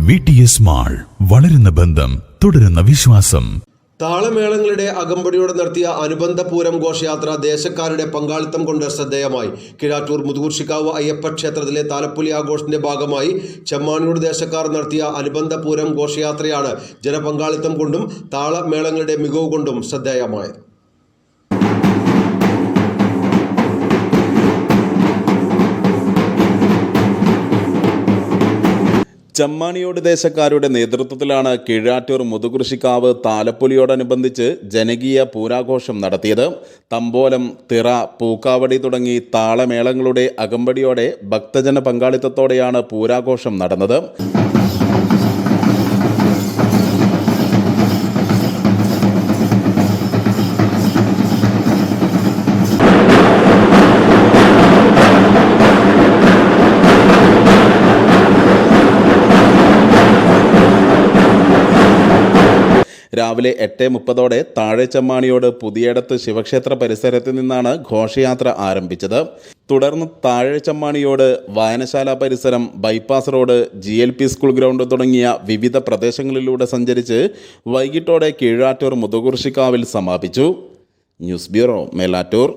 V T S mall വളരുന്ന ബന്ധം തുടരുന്ന വിശ്വാസം. താളമേളങ്ങളുടെ അകമ്പടിയോടെ നടത്തിയ അനുബന്ധ പൂരം ഘോഷയാത്ര ദേശക്കാരുടെ പങ്കാളിത്തം കൊണ്ട് ശ്രദ്ധേയമായി. കിഴാറ്റൂർ മുതുകുർഷിക്കാവ് അയ്യപ്പ ക്ഷേത്രത്തിലെ താലപ്പൊലി ആഘോഷത്തിന്റെ ഭാഗമായി ചെമ്മാനൂർ ദേശക്കാർ നടത്തിയ അനുബന്ധ പൂരം ഘോഷയാത്രയാണ് ജനപങ്കാളിത്തം കൊണ്ടും താളമേളങ്ങളുടെ മികവ് കൊണ്ടും ശ്രദ്ധേയമായത്. ചമ്മാണിയോട് ദേശക്കാരുടെ നേതൃത്വത്തിലാണ് കീഴാറ്റൂർ മുതുകൃഷിക്കാവ് താലപ്പൊലിയോടനുബന്ധിച്ച് ജനകീയ പൂരാഘോഷം നടത്തിയത്. തമ്പോലം തിറ പൂക്കാവടി തുടങ്ങി താളമേളങ്ങളുടെ അകമ്പടിയോടെ ഭക്തജന പങ്കാളിത്തത്തോടെയാണ് പൂരാഘോഷം നടന്നത്. രാവിലെ എട്ട് മുപ്പതോടെ താഴെ ചമ്മാണിയോട് പുതിയടത്ത് ശിവക്ഷേത്ര പരിസരത്ത് നിന്നാണ് ഘോഷയാത്ര ആരംഭിച്ചത്. തുടർന്ന് താഴെ ചമ്മാണിയോട് വായനശാല പരിസരം bypass road G L P school ground തുടങ്ങിയ വിവിധ പ്രദേശങ്ങളിലൂടെ സഞ്ചരിച്ച് വൈകിട്ടോടെ കീഴാറ്റൂർ മുതുകുർശിക്കാവിൽ സമാപിച്ചു. News bureau Melattur.